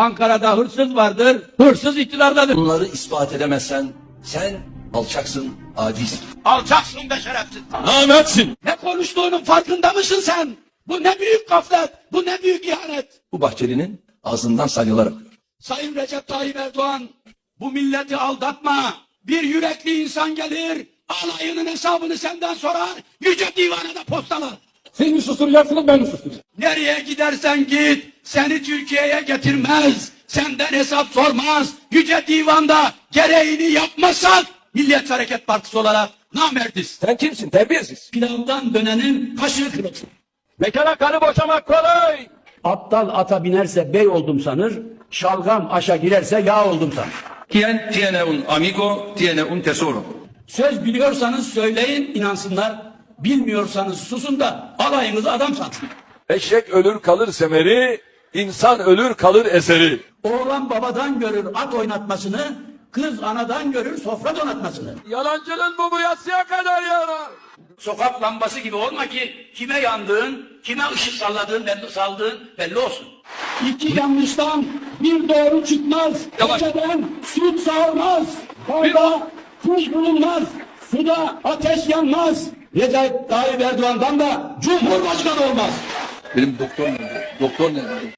Ankara'da hırsız vardır, hırsız iktidardadır. Bunları ispat edemezsen sen alçaksın, acizsin. Alçaksın be şerefsiz. Namertsin. Ne konuştuğunun farkında mısın sen? Bu ne büyük gaflet, bu ne büyük ihanet. Bu Bahçeli'nin ağzından salyalar akıyor. Sayın Recep Tayyip Erdoğan, bu milleti aldatma. Bir yürekli insan gelir, alayının hesabını senden sorar, yüce divana da postalar. Siz mi susturacaksınız ben mi susturacağım? Nereye gidersen git, seni Türkiye'ye getirmez, senden hesap sormaz, yüce divanda gereğini yapmazsak, Milliyetçi Hareket Partisi olarak namerdiz. Sen kimsin terbiyesiz? Pilavdan dönenin kaşığı kırılsın. Bekara karı boşamak kolay. Aptal ata binerse bey oldum sanır, şalgam aşa girerse yağ oldum sanır. Quien tiene un amigo tiene un tesoro. Söz biliyorsanız söyleyin inansınlar, bilmiyorsanız susun da alayınızı adam sansın. Eşek ölür kalır semeri, insan ölür kalır eseri. Oğlan babadan görür at oynatmasını, kız anadan görür sofra donatmasını. Yalancının mumu yatsıya kadar yanar. Sokak lambası gibi olma ki kime yandığın, kime ışık salladığın belli, saldığın belli olsun. İki yanlıştan bir doğru çıkmaz. Geceden süt sağılmaz. Kayda kuş bulunmaz. Suda ateş yanmaz. Recep Tayyip Erdoğan'dan da Cumhurbaşkanı olmaz. Benim doktor nerede? Doktor nerede?